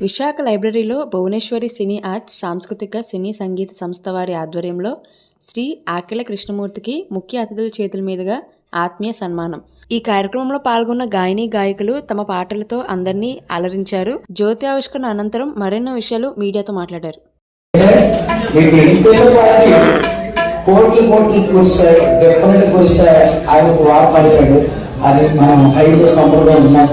విశాఖ లైబ్రరీలో Bhuvaneswari cine arts సాంస్కృతిక సినీ సంగీత సంస్థ వారి ఆధ్వర్యంలో శ్రీ ఆకెల కృష్ణమూర్తికి ముఖ్య అతిథుల చేతుల మీదుగా ఆత్మీయ సన్మానం ఈ కార్యక్రమంలో పాల్గొన్న గాయని గాయకులు తమ పాటలతో అందరినీ అలరించారు జ్యోతి ఆవిష్కరణ అనంతరం మరెన్నో విషయాలు మీడియాతో మాట్లాడారు కోట్లు కోట్లు కురుస్తాయి డెఫినెట్ కురుస్తాయి ఆయన వార్తాడు అది మనం ఐదు సంప్రదాయం ఉన్నాం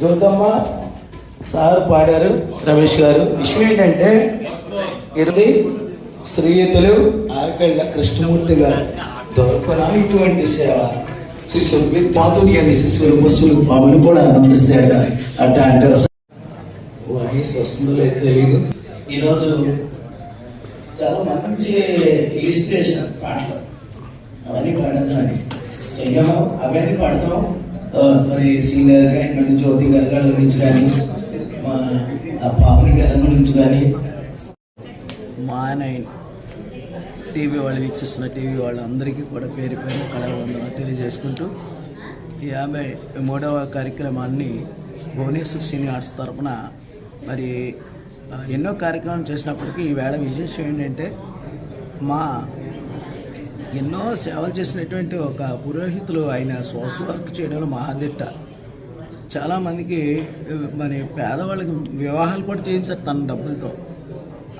జ్యోతమ్మ సార్ పాడారు రమేష్ గారు. విషయం ఏంటంటే ఇరవై స్త్రీయతులు ఆకళ్ళ కృష్ణమూర్తి గారు దొరకరా ఇటువంటి సేవ? శిష్యులు మాధుర్యాన్ని శిశువులు బస్సులు పాములు కూడా ఆనందిస్తాయట. అట్ట అంటారు వాయిస్ వస్తుందో లేదో తెలియదు ఈరోజు చాలా మంచి ఇన్స్పిరేషన్ పాటలు. అవన్నీ పాడతాను చెయ్యం అవన్నీ పాడతాం. మరి సీనియర్గా జ్యోతి గారి గారి గురించి కానీ పాపని గారి గురించి కానీ మా ఆయన టీవీ వాళ్ళు వీక్షిస్తున్న టీవీ వాళ్ళందరికీ కూడా పేరు పేరు కళావందన తెలియజేసుకుంటూ ఈ యాభై మూడవ కార్యక్రమాన్ని భువనేశ్వర్ సినీ ఆర్ట్స్ తరఫున మరి ఎన్నో కార్యక్రమాలు చేసినప్పటికీ ఈవేళ విశేషం ఏంటంటే మా ఎన్నో సేవలు చేసినటువంటి ఒక పురోహితులు ఆయన సోషల్ వర్క్ చేయడంలో మహాదిట్ట చాలామందికి మరి పేదవాళ్ళకి వివాహాలు కూడా చేయించారు తన డబ్బులతో.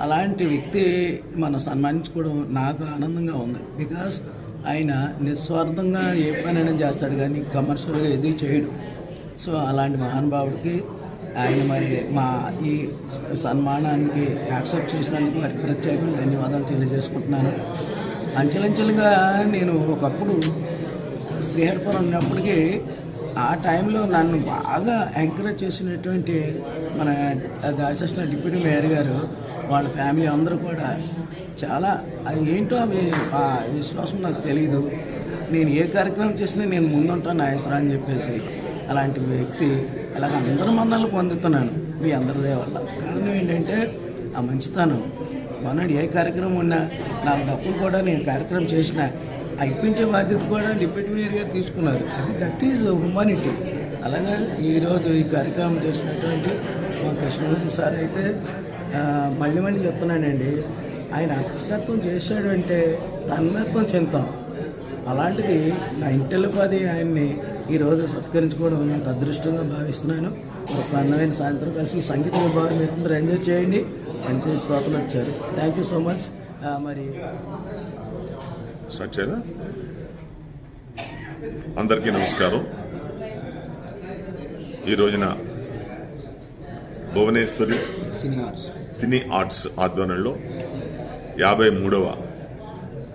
అలాంటి వ్యక్తి మనం సన్మానించుకోవడం నాకు ఆనందంగా ఉంది. బికాస్ ఆయన నిస్వార్థంగా ఏ పనైనా చేస్తాడు కానీ కమర్షియల్గా ఏది చేయడు. సో అలాంటి మహానుభావుడికి ఆయన మరి మా ఈ సన్మానానికి యాక్సెప్ట్ చేసినందుకు వారికి ప్రత్యేకంగా ధన్యవాదాలు తెలియజేసుకుంటున్నాను. అంచెలంచెలుగా నేను ఒకప్పుడు శ్రీహరిపురం ఉన్నప్పటికీ ఆ టైంలో నన్ను బాగా ఎంకరేజ్ చేసినటువంటి మన దాచేసిన డిప్యూటీ మేయర్ గారు వాళ్ళ ఫ్యామిలీ అందరూ కూడా చాలా అది ఏంటో అవి ఆ విశ్వాసం నాకు తెలియదు నేను ఏ కార్యక్రమం చేసినా నేను ముందుంటాను నాయసరా అని చెప్పేసి అలాంటి వ్యక్తి అలాగ అందరి మన్నలు పొందుతున్నాను మీ అందరిదే వల్ల. కారణం ఏంటంటే ఆ మంచితనం. మొన్నటి ఏ కార్యక్రమం ఉన్నా నాకు డబ్బులు కూడా నేను కార్యక్రమం చేసిన అయిపించే ఇప్పించే బాధ్యత కూడా డిప్యూటీ మేయర్గా తీసుకున్నారు. అది దట్ ఈజ్ హ్యుమానిటీ. అలాగే ఈరోజు ఈ కార్యక్రమం చేసినటువంటి మా కృష్ణమూర్తి సార్ అయితే మళ్ళీ మళ్ళీ చెప్తున్నానండి ఆయన అర్చకత్వం చేశాడు అంటే తన్మత్వం చెందాం అలాంటిది నా ఇంటిల్లిపాది ఆయన్ని ఈరోజు సత్కరించుకోవడం నాకు అదృష్టంగా భావిస్తున్నాను. ఒక అందమైన సాయంత్రం కలిసి సంగీత విభాగం మీరు అందరూ ఎంజాయ్ చేయండి. మంచి శ్రోతలు వచ్చారు. థ్యాంక్ యూ సో మచ్ మరి అందరికీ నమస్కారం. ఈ రోజున Bhuvaneshwari cine arts. Cine arts ఆధ్వర్యంలో యాభై మూడవ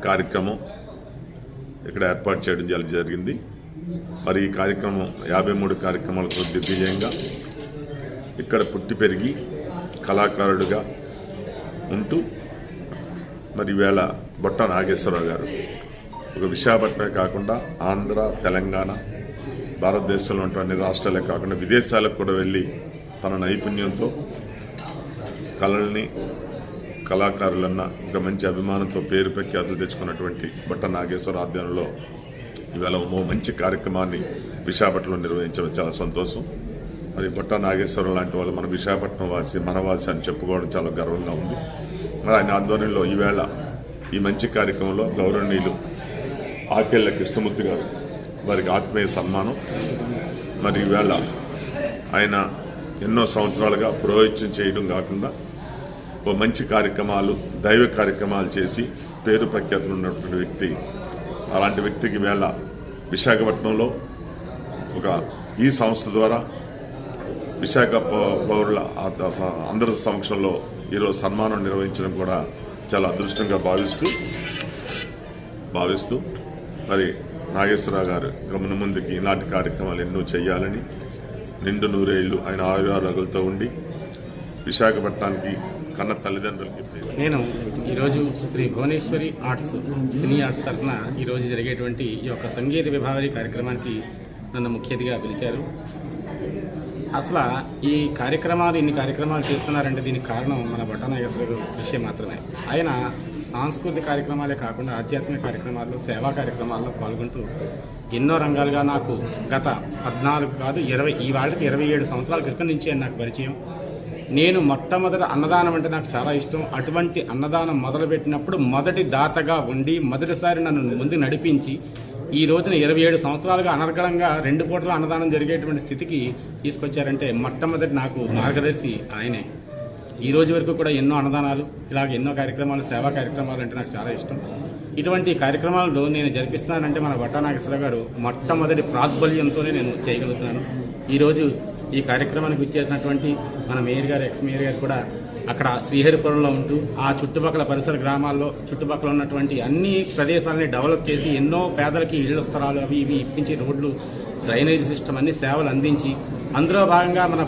కార్యక్రమం ఇక్కడ ఏర్పాటు చేయడం జరి- జరిగింది. మరి ఈ కార్యక్రమం యాభై మూడు కార్యక్రమాలకు దిగ్విజయంగా ఇక్కడ పుట్టి పెరిగి కళాకారుడుగా ఉంటూ మరి ఈవేళ బొట్ట నాగేశ్వరరావు గారు ఒక విశాఖపట్నమే కాకుండా ఆంధ్ర తెలంగాణ భారతదేశంలో ఉన్నటువంటి రాష్ట్రాలే కాకుండా విదేశాలకు కూడా వెళ్ళి తన నైపుణ్యంతో కళల్ని కళాకారులన్న ఒక మంచి అభిమానంతో పేరు ప్రఖ్యాతులు తెచ్చుకున్నటువంటి బట్ట నాగేశ్వర ఆధ్వర్యంలో ఇవాళ ఓ మంచి కార్యక్రమాన్ని విశాఖపట్నంలో నిర్వహించడం చాలా సంతోషం. మరి బొట్ట నాగేశ్వరం లాంటి వాళ్ళు మన విశాఖపట్నం వాసి మన వాసి అని చెప్పుకోవడం చాలా గర్వంగా ఉంది. మరి ఆయన ఆధ్వర్యంలో ఈవేళ ఈ మంచి కార్యక్రమంలో గౌరవనీయులు ఆకెళ్ళ కృష్ణమూర్తి గారు వారికి ఆత్మీయ సన్మానం. మరి ఈవేళ ఆయన ఎన్నో సంవత్సరాలుగా పురోహిత్యం చేయడం కాకుండా ఓ మంచి కార్యక్రమాలు దైవ కార్యక్రమాలు చేసి పేరు ప్రఖ్యాతులు ఉన్నటువంటి వ్యక్తి అలాంటి వ్యక్తికి వేళ విశాఖపట్నంలో ఒక ఈ సంస్థ ద్వారా విశాఖ పౌరుల అందరి సమక్షంలో ఈరోజు సన్మానం నిర్వహించడం కూడా చాలా అదృష్టంగా భావిస్తూ భావిస్తూ మరి నాగేశ్వరరావు గారు గమన ముందుకి ఇలాంటి కార్యక్రమాలు ఎన్నో చేయాలని నిండు నూరేళ్ళు ఆయన ఆయురారోగ్యాలతో ఉండి విశాఖపట్నానికి కన్న తల్లిదండ్రులకి నేను ఈరోజు Shri Bhuvaneshwari arts cine arts తరఫున ఈరోజు జరిగేటువంటి ఈ యొక్క సంగీత విభావరి కార్యక్రమానికి నన్ను ముఖ్య అతిథిగా పిలిచారు. అసలు ఈ కార్యక్రమాలు ఇన్ని కార్యక్రమాలు చేస్తున్నారంటే దీనికి కారణం మన బొట్టనాగేశ్వర కృషి మాత్రమే. ఆయన సాంస్కృతిక కార్యక్రమాలే కాకుండా ఆధ్యాత్మిక కార్యక్రమాల్లో సేవా కార్యక్రమాల్లో పాల్గొంటూ ఎన్నో రంగాలుగా నాకు గత పద్నాలుగు కాదు ఇరవై ఈ వాళ్ళకి ఇరవై ఏడు సంవత్సరాల క్రితం నుంచే నాకు పరిచయం. నేను మొట్టమొదటి అన్నదానం అంటే నాకు చాలా ఇష్టం. అటువంటి అన్నదానం మొదలుపెట్టినప్పుడు మొదటి దాతగా ఉండి మొదటిసారి నన్ను ముందు నడిపించి ఈ రోజున ఇరవై ఏడు సంవత్సరాలుగా అనర్గళంగా రెండు పూటల అన్నదానం జరిగేటువంటి స్థితికి తీసుకొచ్చారంటే మొట్టమొదటి నాకు మార్గదర్శి ఆయనే. ఈ రోజు వరకు కూడా ఎన్నో అన్నదానాలు ఇలాగ ఎన్నో కార్యక్రమాలు సేవా కార్యక్రమాలు అంటే నాకు చాలా ఇష్టం. ఇటువంటి కార్యక్రమాలలో నేను జరిపిస్తానంటే మన భట్టానాగేశ్వర గారు మొట్టమొదటి ప్రాత్బల్యంతోనే నేను చేయగలుగుతున్నాను. ఈరోజు ఈ కార్యక్రమానికి వచ్చేసినటువంటి మన మేయర్ గారు ఎక్స్ మేయర్ గారు కూడా అక్కడ శ్రీహరిపురంలో ఉంటూ ఆ చుట్టుపక్కల పరిసర గ్రామాల్లో చుట్టుపక్కల ఉన్నటువంటి అన్ని ప్రదేశాలని డెవలప్ చేసి ఎన్నో పేదలకి ఇళ్ళ స్థలాలు అవి ఇవి ఇప్పించి రోడ్లు డ్రైనేజ్ సిస్టమ్ అన్ని సేవలు అందించి అందులో భాగంగా మన